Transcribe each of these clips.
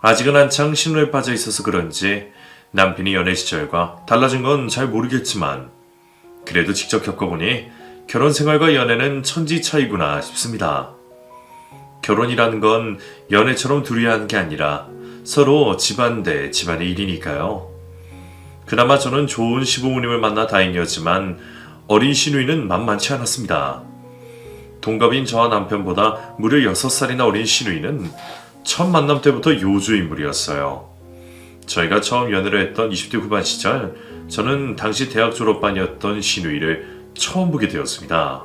아직은 한창 신호에 빠져 있어서 그런지 남편이 연애 시절과 달라진 건 잘 모르겠지만 그래도 직접 겪어보니 결혼 생활과 연애는 천지 차이구나 싶습니다. 결혼이라는 건 연애처럼 둘이 하는 게 아니라 서로 집안 대 집안의 일이니까요. 그나마 저는 좋은 시부모님을 만나 다행이었지만 어린 시누이는 만만치 않았습니다. 동갑인 저와 남편보다 무려 6살이나 어린 시누이는 첫 만남 때부터 요주 인물이었어요. 저희가 처음 연애를 했던 20대 후반 시절, 저는 당시 대학 졸업반이었던 시누이를 처음 보게 되었습니다.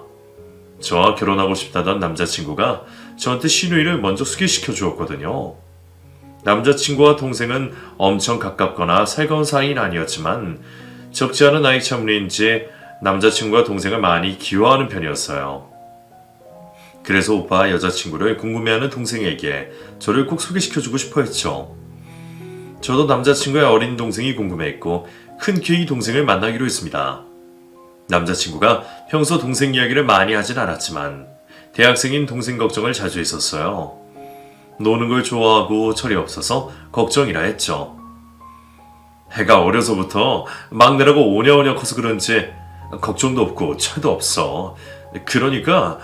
저와 결혼하고 싶다던 남자친구가 저한테 시누이를 먼저 소개시켜 주었거든요. 남자친구와 동생은 엄청 가깝거나 살가운 사이는 아니었지만 적지 않은 나이 차문인지 남자친구와 동생을 많이 기워하는 편이었어요. 그래서 오빠와 여자친구를 궁금해하는 동생에게 저를 꼭 소개시켜주고 싶어 했죠. 저도 남자친구의 어린 동생이 궁금했고 큰 키의 동생을 만나기로 했습니다. 남자친구가 평소 동생 이야기를 많이 하진 않았지만 대학생인 동생 걱정을 자주 했었어요. 노는 걸 좋아하고 철이 없어서 걱정이라 했죠. 해가 어려서부터 막내라고 오냐오냐 커서 그런지 걱정도 없고 철도 없어. 그러니까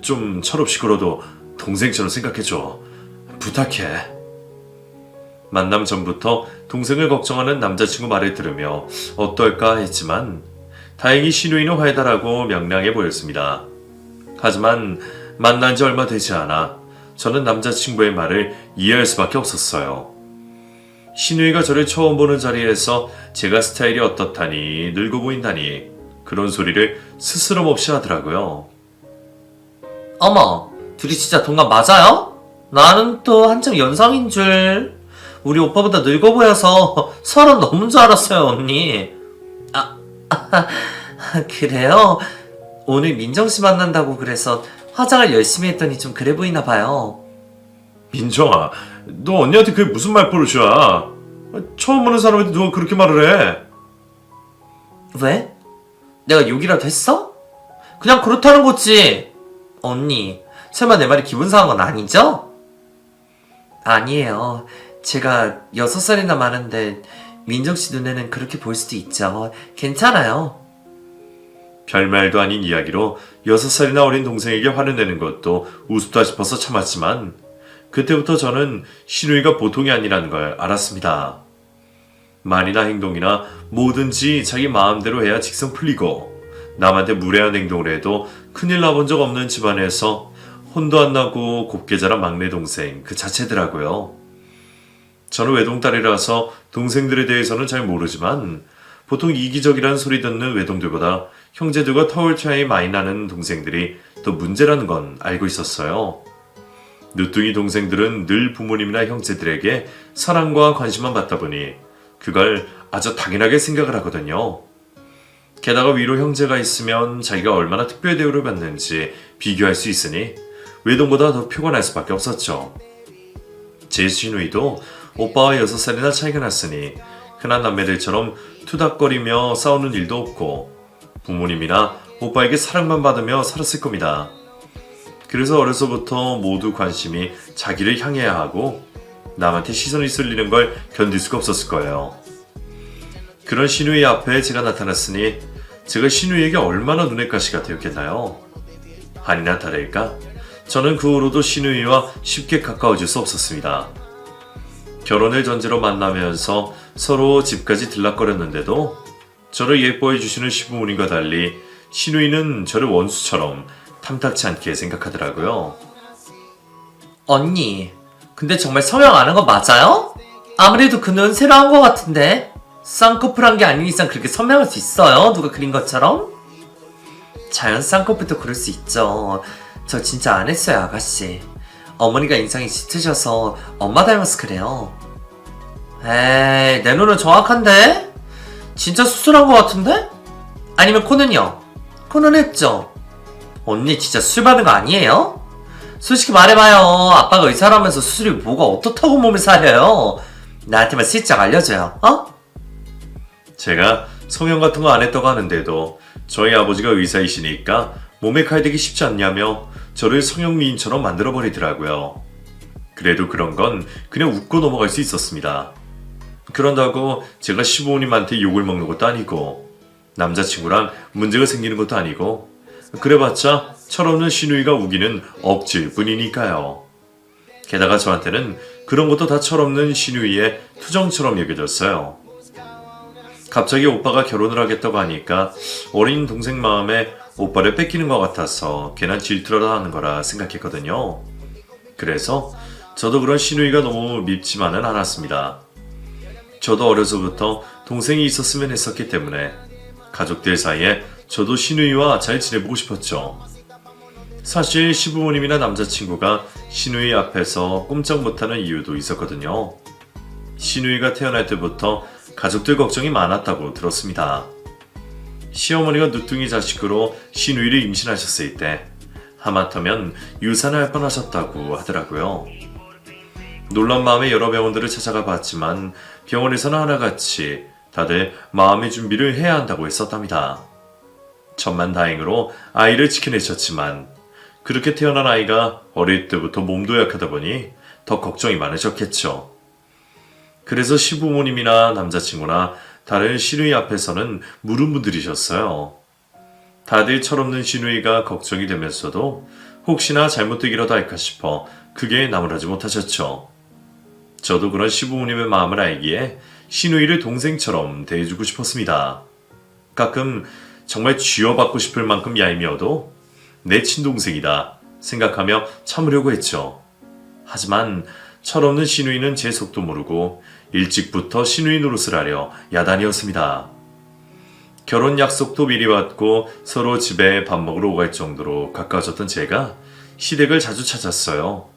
좀 철없이 굴어도 동생처럼 생각해줘. 부탁해. 만남 전부터 동생을 걱정하는 남자친구 말을 들으며 어떨까 했지만 다행히 신우이는 활달하고 명랑해 보였습니다. 하지만 만난 지 얼마 되지 않아 저는 남자친구의 말을 이해할 수밖에 없었어요. 신우이가 저를 처음 보는 자리에서 제가 스타일이 어떻다니 늙어 보인다니 그런 소리를 스스럼 없이 하더라고요. 어머, 둘이 진짜 동갑 맞아요? 나는 또 한참 연상인 줄. 우리 오빠보다 늙어 보여서 서른 넘은 줄 알았어요, 언니. 아, 아, 그래요? 오늘 민정씨 만난다고 그래서 화장을 열심히 했더니 좀 그래 보이나 봐요. 민정아, 너 언니한테 그게 무슨 말버릇이야? 처음 보는 사람한테 누가 그렇게 말을 해? 왜? 내가 욕이라도 했어? 그냥 그렇다는 거지. 언니, 설마 내 말이 기분 상한 건 아니죠? 아니에요. 제가 여섯 살이나 많은데 민정 씨 눈에는 그렇게 보일 수도 있죠. 괜찮아요. 별말도 아닌 이야기로 여섯 살이나 어린 동생에게 화를 내는 것도 우습다 싶어서 참았지만 그때부터 저는 신우이가 보통이 아니라는 걸 알았습니다. 말이나 행동이나 뭐든지 자기 마음대로 해야 직성 풀리고 남한테 무례한 행동을 해도 큰일 나본 적 없는 집안에서 혼도 안 나고 곱게 자란 막내 동생 그 자체더라고요. 저는 외동딸이라서 동생들에 대해서는 잘 모르지만 보통 이기적이라는 소리 듣는 외동들보다 형제들과 터울 차이 많이 나는 동생들이 더 문제라는 건 알고 있었어요. 늦둥이 동생들은 늘 부모님이나 형제들에게 사랑과 관심만 받다 보니 그걸 아주 당연하게 생각을 하거든요. 게다가 위로 형제가 있으면 자기가 얼마나 특별 대우를 받는지 비교할 수 있으니 외동보다 더날 수밖에 없었죠. 제 시누이도 오빠와 6살이나 차이가 났으니 흔한 남매들처럼 투닥거리며 싸우는 일도 없고 부모님이나 오빠에게 사랑만 받으며 살았을 겁니다. 그래서 어려서부터 모두 관심이 자기를 향해야 하고 남한테 시선이 쏠리는 걸 견딜 수가 없었을 거예요. 그런 신우이 앞에 제가 나타났으니 제가 신우이에게 얼마나 눈의 가시가 되었겠나요? 아니나 다를까 저는 그 후로도 신우이와 쉽게 가까워질 수 없었습니다. 결혼을 전제로 만나면서 서로 집까지 들락거렸는데도 저를 예뻐해 주시는 시부모님과 달리 신우이는 저를 원수처럼 탐탁치 않게 생각하더라고요. 언니, 근데 정말 한거 맞아요? 아무래도 그눈 새로 한 거 같은데? 쌍꺼풀한 게 아닌 이상 그렇게 선명할 수 있어요? 누가 그린 것처럼? 자연 쌍꺼풀도 그럴 수 있죠. 저 진짜 안 했어요, 아가씨. 어머니가 인상이 짙으셔서 엄마 닮아서 그래요. 에이, 내 눈은 정확한데? 진짜 수술한 거 같은데? 아니면 코는요? 코는 했죠? 언니 진짜 수술 받은 거 아니에요? 솔직히 말해봐요. 아빠가 의사라면서 수술이 뭐가 어떻다고 몸을 사려요? 나한테만 슬쩍 알려줘요. 어? 제가 성형 같은 거 안 했다고 하는데도 저희 아버지가 의사이시니까 몸에 칼대기 쉽지 않냐며 저를 성형 미인처럼 만들어 버리더라고요. 그래도 그런 건 그냥 웃고 넘어갈 수 있었습니다. 그런다고 제가 시부모님한테 욕을 먹는 것도 아니고 남자친구랑 문제가 생기는 것도 아니고 그래봤자 철없는 신우이가 우기는 억지일 뿐이니까요. 게다가 저한테는 그런 것도 다 철없는 신우이의 투정처럼 여겨졌어요. 갑자기 오빠가 결혼을 하겠다고 하니까 어린 동생 마음에 오빠를 뺏기는 것 같아서 괜한 질투라도 하는 거라 생각했거든요. 그래서 저도 그런 신우이가 너무 밉지만은 않았습니다. 저도 어려서부터 동생이 있었으면 했었기 때문에 가족들 사이에 저도 신우이와 잘 지내보고 싶었죠. 사실 시부모님이나 남자친구가 신우이 앞에서 꼼짝 못하는 이유도 있었거든요. 신우이가 태어날 때부터 가족들 걱정이 많았다고 들었습니다. 시어머니가 누뚱이 자식으로 신우이를 임신하셨을 때 하마터면 유산을 할 뻔하셨다고 하더라고요. 놀란 마음에 여러 병원들을 찾아가 봤지만 병원에서는 하나같이 다들 마음의 준비를 해야 한다고 했었답니다. 천만 다행으로 아이를 지켜내셨지만 그렇게 태어난 아이가 어릴 때부터 몸도 약하다 보니 더 걱정이 많으셨겠죠. 그래서 시부모님이나 남자친구나 다른 시누이 앞에서는 무릎무들이셨어요. 다들 철없는 시누이가 걱정이 되면서도 혹시나 잘못되기라도 할까 싶어 크게 나무라지 못하셨죠. 저도 그런 시부모님의 마음을 알기에 시누이를 동생처럼 대해주고 싶었습니다. 가끔 정말 쥐어받고 싶을 만큼 얄미워도 내 친동생이다 생각하며 참으려고 했죠. 하지만 철없는 시누이는 제 속도 모르고 일찍부터 시누이 노릇을 하려 야단이었습니다. 결혼 약속도 미리 받고 서로 집에 밥 먹으러 오갈 정도로 가까워졌던 제가 시댁을 자주 찾았어요.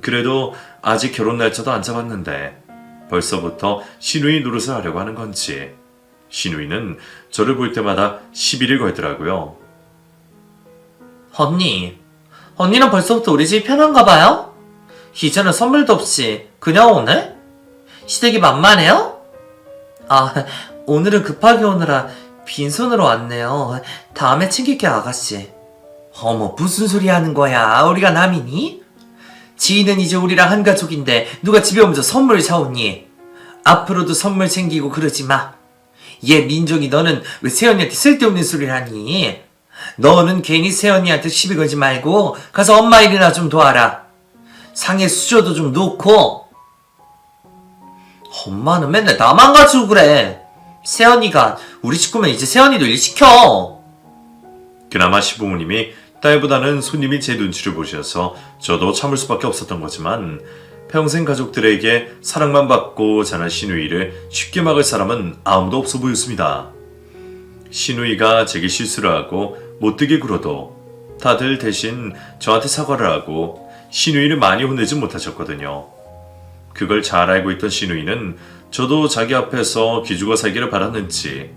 그래도 아직 결혼 날짜도 안 잡았는데 벌써부터 시누이 노릇을 하려고 하는 건지 시누이는 저를 볼 때마다 시비를 걸더라고요. 언니, 언니는 벌써부터 우리 집이 편한가 봐요? 이제는 선물도 없이 그냥 오네? 시댁이 만만해요? 아, 오늘은 급하게 오느라 빈손으로 왔네요. 다음에 챙길게 아가씨. 어머, 무슨 소리 하는 거야? 우리가 남이니? 지인은 이제 우리랑 한 가족인데 누가 집에 오면서 선물을 사오니? 앞으로도 선물 챙기고 그러지 마. 얘 민종이 너는 왜 세연이한테 쓸데없는 소리를 하니? 너는 괜히 세연이한테 시비 걸지 말고 가서 엄마 일이나 좀 도와라. 상에 수저도 좀 놓고. 엄마는 맨날 나만 가지고 그래. 세연이가 우리 식구면 이제 세연이도 일 시켜. 그나마 시부모님이 딸보다는 손님이 제 눈치를 보셔서 저도 참을 수밖에 없었던 거지만 평생 가족들에게 사랑만 받고 자란 시누이를 쉽게 막을 사람은 아무도 없어 보였습니다. 시누이가 제게 실수를 하고 못되게 굴어도 다들 대신 저한테 사과를 하고 시누이를 많이 혼내지 못하셨거든요. 그걸 잘 알고 있던 시누이는 저도 자기 앞에서 기죽어 살기를 바랐는지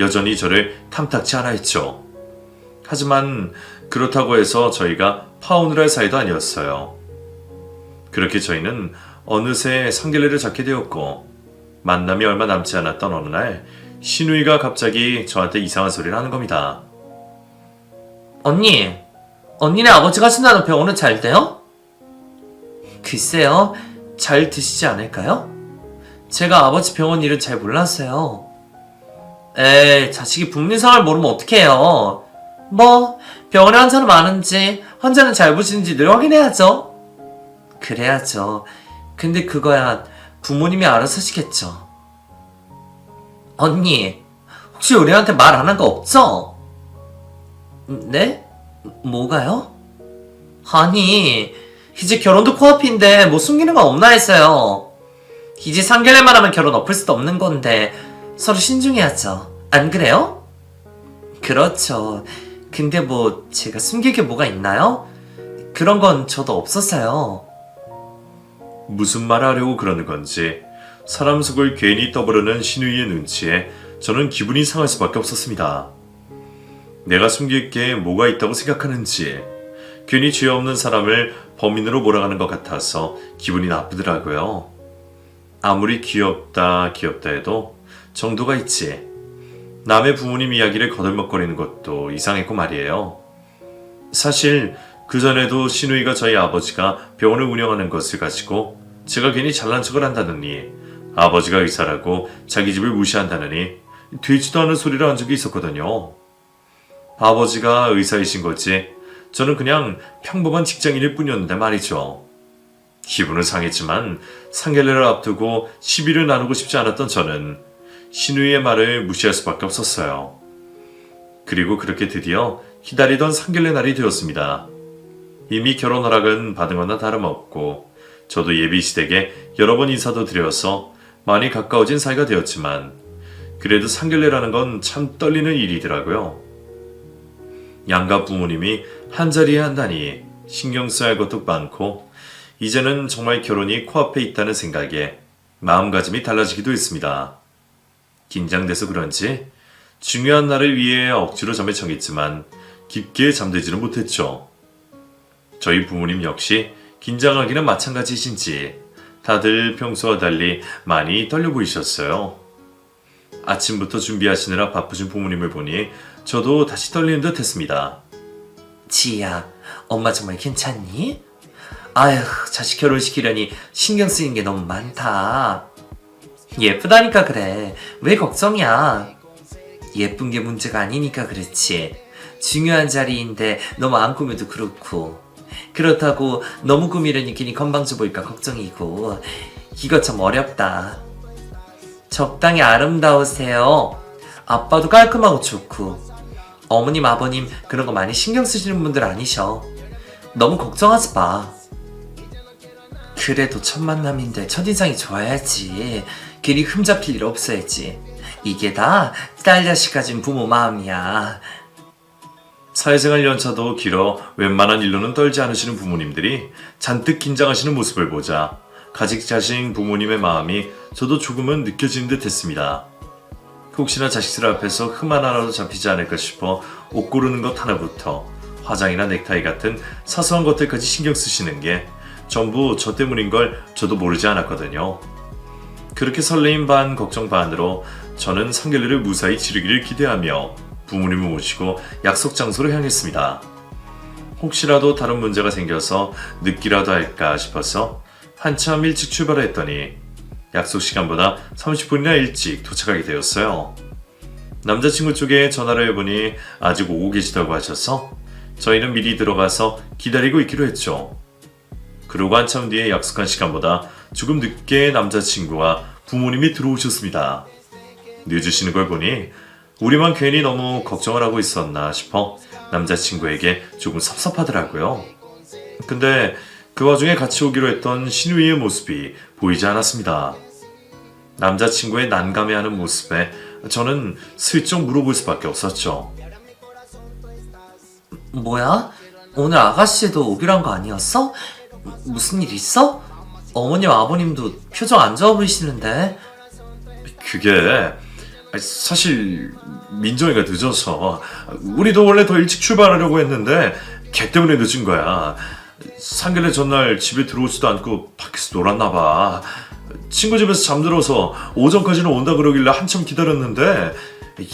여전히 저를 탐탁치 않아 했죠. 하지만 그렇다고 해서 저희가 파혼을 할 사이도 아니었어요. 그렇게 저희는 어느새 상견례를 잡게 되었고 만남이 얼마 남지 않았던 어느 날 신우이가 갑자기 저한테 이상한 소리를 하는 겁니다. 언니, 언니네 아버지가 신나는 병원은 잘 돼요? 글쎄요, 잘 드시지 않을까요? 제가 아버지 병원 일은 잘 몰랐어요. 에이, 자식이 부모님 상을 모르면 어떡해요. 뭐, 병원에 환자는 많은지, 환자는 잘 보시는지 늘 확인해야죠. 그래야죠. 근데 그거야 부모님이 알아서 하시겠죠. 언니, 혹시 우리한테 말 안 한 거 없죠? 네? 뭐가요? 아니, 이제 결혼도 코앞인데 뭐 숨기는 거 없나 했어요. 이제 상견례만 하면 결혼 엎을 수도 없는 건데 서로 신중해야죠. 안 그래요? 그렇죠. 근데 뭐 제가 숨길 게 뭐가 있나요? 그런 건 저도 없었어요. 무슨 말 하려고 그러는 건지 사람 속을 괜히 떠부르는 신우이의 눈치에 저는 기분이 상할 수밖에 없었습니다. 내가 숨길 게 뭐가 있다고 생각하는지 괜히 죄 없는 사람을 범인으로 몰아가는 것 같아서 기분이 나쁘더라고요. 아무리 귀엽다 귀엽다 해도 정도가 있지. 남의 부모님 이야기를 거들먹거리는 것도 이상했고 말이에요. 사실 그 전에도 신우이가 저희 아버지가 병원을 운영하는 것을 가지고 제가 괜히 잘난 척을 한다느니 아버지가 의사라고 자기 집을 무시한다느니 되지도 않은 소리를 한 적이 있었거든요. 아버지가 의사이신 거지 저는 그냥 평범한 직장인일 뿐이었는데 말이죠. 기분은 상했지만 상견례를 앞두고 시비를 나누고 싶지 않았던 저는 신우이의 말을 무시할 수밖에 없었어요. 그리고 그렇게 드디어 기다리던 상견례 날이 되었습니다. 이미 결혼 허락은 받은 거나 다름없고 저도 예비 시댁에 여러 번 인사도 드려서 많이 가까워진 사이가 되었지만 그래도 상견례라는 건 참 떨리는 일이더라고요. 양가 부모님이 한자리에 한다니 신경 써야 할 것도 많고 이제는 정말 결혼이 코앞에 있다는 생각에 마음가짐이 달라지기도 했습니다. 긴장돼서 그런지 중요한 날을 위해 억지로 잠에 청했지만 깊게 잠들지는 못했죠. 저희 부모님 역시 긴장하기는 마찬가지이신지 다들 평소와 달리 많이 떨려 보이셨어요. 아침부터 준비하시느라 바쁘신 부모님을 보니 저도 다시 떨리는 듯 했습니다. 지희야, 엄마 정말 괜찮니? 아휴, 자식 결혼시키려니 신경 쓰이는 게 너무 많다. 예쁘다니까 그래. 왜 걱정이야? 예쁜 게 문제가 아니니까 그렇지. 중요한 자리인데 너무 안 꾸며도 그렇고. 그렇다고 너무 꾸미려니 괜히 건방져 보일까 걱정이고. 이거 참 어렵다. 적당히 아름다우세요. 아빠도 깔끔하고 좋고. 어머님, 아버님 그런 거 많이 신경 쓰시는 분들 아니셔. 너무 걱정하지 마. 그래도 첫 만남인데 첫인상이 좋아야지. 괜히 흠잡힐 일 없어야지. 이게 다 딸 자식 가진 부모 마음이야. 사회생활 연차도 길어 웬만한 일로는 떨지 않으시는 부모님들이 잔뜩 긴장하시는 모습을 보자 가직 자신 부모님의 마음이 저도 조금은 느껴지는 듯 했습니다. 혹시나 자식들 앞에서 흠 하나라도 잡히지 않을까 싶어 옷 고르는 것 하나부터 화장이나 넥타이 같은 사소한 것들까지 신경 쓰시는 게 전부 저 때문인 걸 저도 모르지 않았거든요. 그렇게 설레임 반 걱정 반으로 저는 상견례를 무사히 치르기를 기대하며 부모님을 모시고 약속 장소로 향했습니다. 혹시라도 다른 문제가 생겨서 늦기라도 할까 싶어서 한참 일찍 출발했더니 약속 시간보다 30분이나 일찍 도착하게 되었어요. 남자친구 쪽에 전화를 해보니 아직 오고 계시다고 하셔서 저희는 미리 들어가서 기다리고 있기로 했죠. 그러고 한참 뒤에 약속한 시간보다 조금 늦게 남자친구와 부모님이 들어오셨습니다. 늦으시는 걸 보니 우리만 괜히 너무 걱정을 하고 있었나 싶어 남자친구에게 조금 섭섭하더라고요. 근데 그 와중에 같이 오기로 했던 신우이의 모습이 보이지 않았습니다. 남자친구의 난감해하는 모습에 저는 슬쩍 물어볼 수밖에 없었죠. 뭐야? 오늘 아가씨도 오기로 한 거 아니었어? 무슨 일 있어? 어머님 아버님도 표정 안 좋아 보이시는데 그게 사실 민정이가 늦어서 우리도 원래 더 일찍 출발하려고 했는데 걔 때문에 늦은 거야. 상견례 전날 집에 들어오지도 않고 밖에서 놀았나 봐. 친구 집에서 잠들어서 오전까지는 온다 그러길래 한참 기다렸는데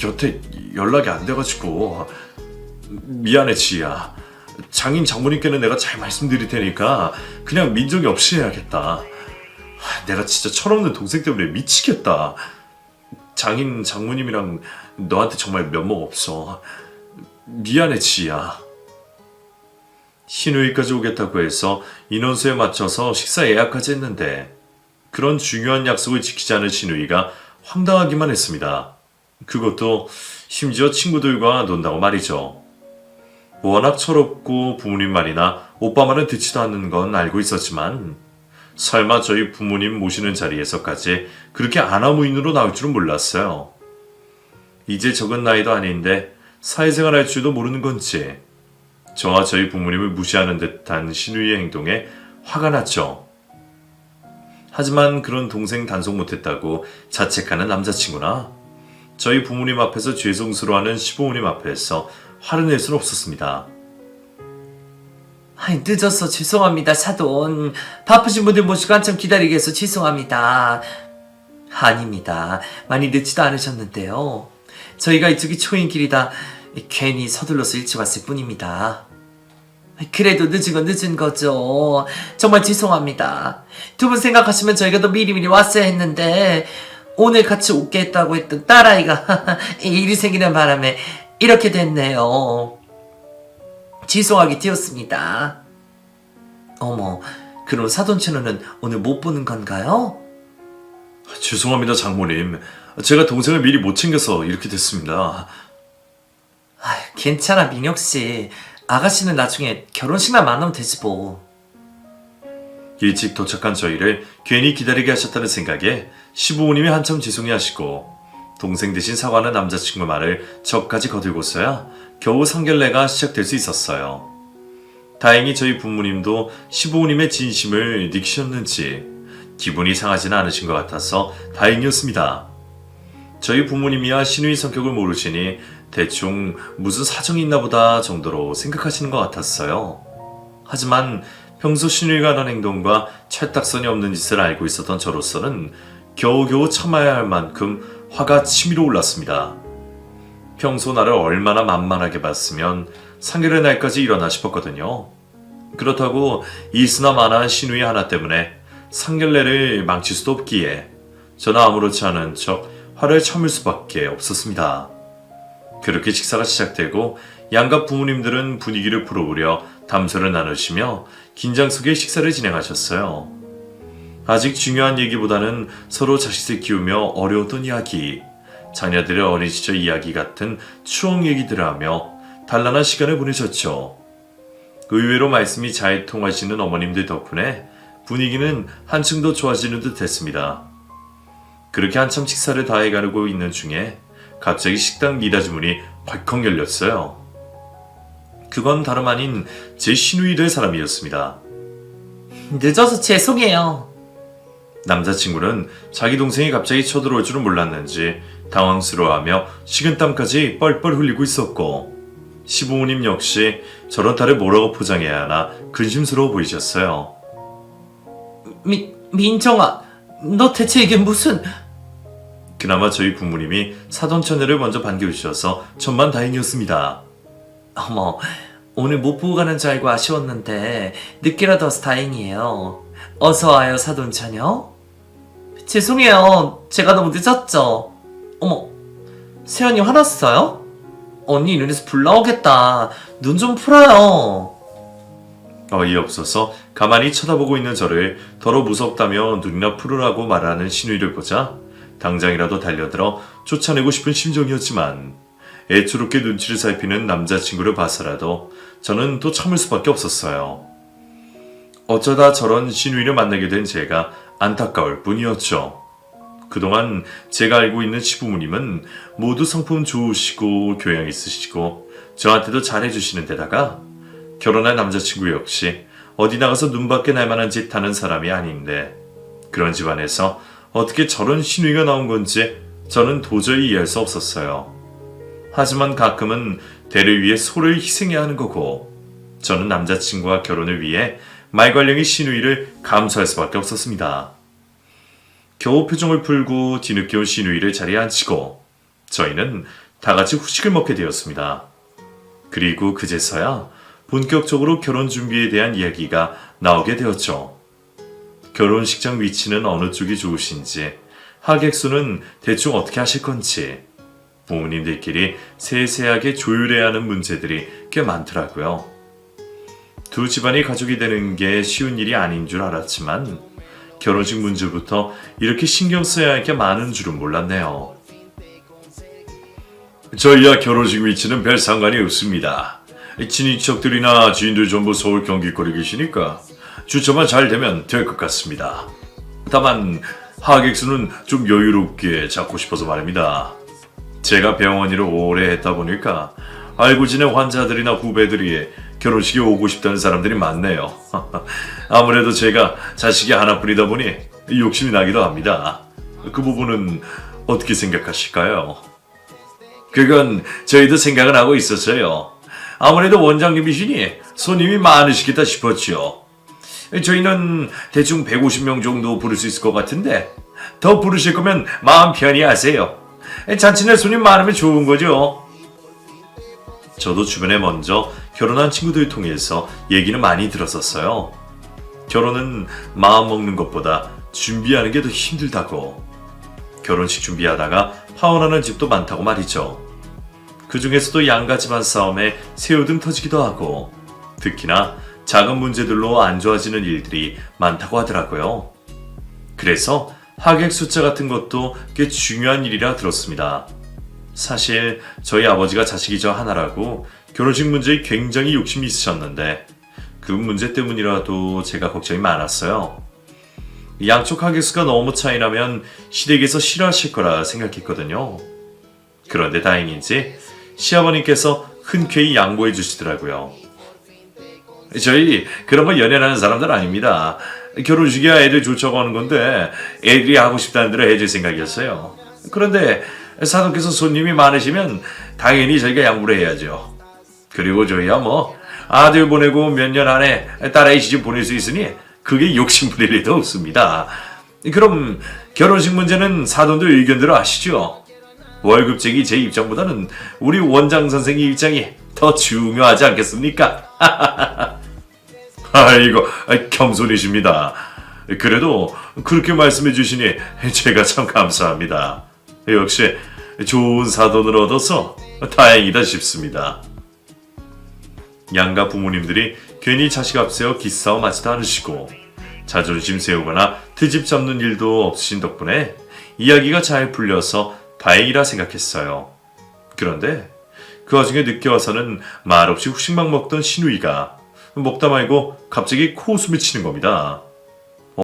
여태 연락이 안 돼가지고 미안해 지희야. 장인 장모님께는 내가 잘 말씀드릴 테니까 그냥 민정이 없이 해야겠다. 하, 내가 진짜 철없는 동생 때문에 미치겠다. 장인 장모님이랑 너한테 정말 면목 없어. 미안해 지희야. 신우이까지 오겠다고 해서 인원수에 맞춰서 식사 예약까지 했는데 그런 중요한 약속을 지키지 않은 신우이가 황당하기만 했습니다. 그것도 심지어 친구들과 논다고 말이죠. 워낙 철없고 부모님 말이나 오빠 말은 듣지도 않는 건 알고 있었지만 설마 저희 부모님 모시는 자리에서까지 그렇게 아나무인으로 나올 줄은 몰랐어요. 이제 적은 나이도 아닌데 사회생활 할 줄도 모르는 건지 저와 저희 부모님을 무시하는 듯한 신우이의 행동에 화가 났죠. 하지만 그런 동생 단속 못했다고 자책하는 남자친구나 저희 부모님 앞에서 죄송스러워하는 시부모님 앞에서 화를 낼 수는 없었습니다. 아이 늦어서 죄송합니다 사돈. 바쁘신 분들 모시고 한참 기다리게 해서 죄송합니다. 아닙니다. 많이 늦지도 않으셨는데요. 저희가 이쪽이 초인길이다 괜히 서둘러서 일찍 왔을 뿐입니다. 그래도 늦은 건 늦은 거죠. 정말 죄송합니다. 두 분 생각하시면 저희가 더 미리미리 왔어야 했는데 오늘 같이 웃게 했다고 했던 딸아이가 일이 생기는 바람에 이렇게 됐네요. 죄송하게 되었습니다. 어머, 그럼 사돈채널은 오늘 못 보는 건가요? 죄송합니다, 장모님. 제가 동생을 미리 못 챙겨서 이렇게 됐습니다. 아휴, 괜찮아 민혁 씨. 아가씨는 나중에 결혼식만 만나면 되지 뭐. 일찍 도착한 저희를 괜히 기다리게 하셨다는 생각에 시부모님이 한참 죄송해하시고 동생 대신 사과하는 남자친구 말을 저까지 거들고서야 겨우 상견례가 시작될 수 있었어요. 다행히 저희 부모님도 시부모님의 진심을 느끼셨는지 기분이 상하지는 않으신 것 같아서 다행이었습니다. 저희 부모님이야 신우의 성격을 모르시니 대충 무슨 사정이 있나 보다 정도로 생각하시는 것 같았어요. 하지만 평소 신뢰가는 행동과 철딱선이 없는 짓을 알고 있었던 저로서는 겨우겨우 참아야 할 만큼 화가 치밀어 올랐습니다. 평소 나를 얼마나 만만하게 봤으면 상결의 날까지 일어나 싶었거든요. 그렇다고 이스나 만한 신우이 하나 때문에 상결례를 망칠 수도 없기에 저는 아무렇지 않은 척 화를 참을 수밖에 없었습니다. 그렇게 식사가 시작되고 양갑 부모님들은 분위기를 풀어보려 담소를 나누시며 긴장 속에 식사를 진행하셨어요. 아직 중요한 얘기보다는 서로 자식을 키우며 어려웠던 이야기, 자녀들의 어린 시절 이야기 같은 추억 얘기들을 하며 단란한 시간을 보내셨죠. 의외로 말씀이 잘 통하시는 어머님들 덕분에 분위기는 한층 더 좋아지는 듯 했습니다. 그렇게 한참 식사를 다 해가고 있는 중에 갑자기 식당 미닫이문이 벌컥 열렸어요. 그건 다름 아닌 제 시누이 될 사람이었습니다. 늦어서 죄송해요. 남자친구는 자기 동생이 갑자기 쳐들어올 줄은 몰랐는지 당황스러워하며 식은땀까지 뻘뻘 흘리고 있었고 시부모님 역시 저런 딸을 뭐라고 포장해야 하나 근심스러워 보이셨어요. 미, 민정아, 너 대체 이게 무슨... 그나마 저희 부모님이 사돈 천녀를 먼저 반겨주셔서 천만 다행이었습니다. 어머, 오늘 못 보고 가는 줄 알고 아쉬웠는데 늦게라도 와서 다행이에요. 어서 와요, 사돈 천녀. 죄송해요. 제가 너무 늦었죠. 어머, 세연이 화났어요? 언니 눈에서 불 나오겠다. 눈 좀 풀어요. 어이없어서 가만히 쳐다보고 있는 저를 더러 무섭다며 눈이나 풀으라고 말하는 신우이를 보자 당장이라도 달려들어 쫓아내고 싶은 심정이었지만 애초롭게 눈치를 살피는 남자친구를 봐서라도 저는 또 참을 수밖에 없었어요. 어쩌다 저런 신우이를 만나게 된 제가 안타까울 뿐이었죠. 그동안 제가 알고 있는 시부모님은 모두 성품 좋으시고 교양 있으시고 저한테도 잘해주시는 데다가 결혼한 남자친구 역시 어디 나가서 눈밖에 날 만한 짓 하는 사람이 아닌데 그런 집안에서 어떻게 저런 신위가 나온 건지 저는 도저히 이해할 수 없었어요. 하지만 가끔은 대를 위해 소를 희생해야 하는 거고 저는 남자친구와 결혼을 위해 말괄량의 신우이를 감수할 수밖에 없었습니다. 겨우 표정을 풀고 뒤늦게 온 신우이를 자리에 앉히고 저희는 다 같이 후식을 먹게 되었습니다. 그리고 그제서야 본격적으로 결혼 준비에 대한 이야기가 나오게 되었죠. 결혼식장 위치는 어느 쪽이 좋으신지, 하객수는 대충 어떻게 하실 건지, 부모님들끼리 세세하게 조율해야 하는 문제들이 꽤 많더라고요. 두 집안이 가족이 되는 게 쉬운 일이 아닌 줄 알았지만, 결혼식 문제부터 이렇게 신경 써야 할 게 많은 줄은 몰랐네요. 저희야 결혼식 위치는 별 상관이 없습니다. 친인척들이나 지인들 전부 서울 경기 거리 계시니까 주점만 잘 되면 될 것 같습니다. 다만 하객수는 좀 여유롭게 잡고 싶어서 말입니다. 제가 병원일을 오래 했다 보니까 알고 지낸 환자들이나 후배들이 결혼식에 오고 싶다는 사람들이 많네요. 아무래도 제가 자식이 하나뿐이다 보니 욕심이 나기도 합니다. 그 부분은 어떻게 생각하실까요? 그건 저희도 생각을 하고 있었어요. 아무래도 원장님이시니 손님이 많으시겠다 싶었지요. 저희는 대충 150명 정도 부를 수 있을 것 같은데 더 부르실 거면 마음 편히 하세요. 잔치날 손님 많으면 좋은 거죠. 저도 주변에 먼저 결혼한 친구들 통해서 얘기는 많이 들었었어요. 결혼은 마음 먹는 것보다 준비하는 게 더 힘들다고. 결혼식 준비하다가 파혼하는 집도 많다고 말이죠. 그 중에서도 양가 집안 싸움에 새우등 터지기도 하고, 특히나 작은 문제들로 안 좋아지는 일들이 많다고 하더라고요. 그래서 하객 숫자 같은 것도 꽤 중요한 일이라 들었습니다. 사실 저희 아버지가 자식이 저 하나라고 결혼식 문제에 굉장히 욕심이 있으셨는데 그 문제 때문이라도 제가 걱정이 많았어요. 양쪽 하객 수가 너무 차이 나면 시댁에서 싫어하실 거라 생각했거든요. 그런데 다행인지 시아버님께서 흔쾌히 양보해 주시더라고요. 저희 그런 거 연연하는 사람들 아닙니다. 결혼식이야 애들 좋자고 하는 건데 애들이 하고 싶다는 대로 해줄 생각이었어요. 그런데 사돈께서 손님이 많으시면 당연히 저희가 양보를 해야죠. 그리고 저희야 뭐 아들 보내고 몇 년 안에 딸아이 시집 보낼 수 있으니 그게 욕심 부릴 일도 없습니다. 그럼 결혼식 문제는 사돈들 의견대로 아시죠? 월급쟁이 제 입장보다는 우리 원장 선생의 입장이 더 중요하지 않겠습니까? 아이고, 겸손이십니다. 그래도 그렇게 말씀해 주시니 제가 참 감사합니다. 역시 좋은 사돈을 얻어서 다행이다 싶습니다. 양가 부모님들이 괜히 자식 앞세워 기싸움 하지도 않으시고 자존심 세우거나 트집 잡는 일도 없으신 덕분에 이야기가 잘 풀려서 다행이라 생각했어요. 그런데 그 와중에 늦게 와서는 말없이 후식만 먹던 신우이가 먹다 말고 갑자기 코웃음을 치는 겁니다.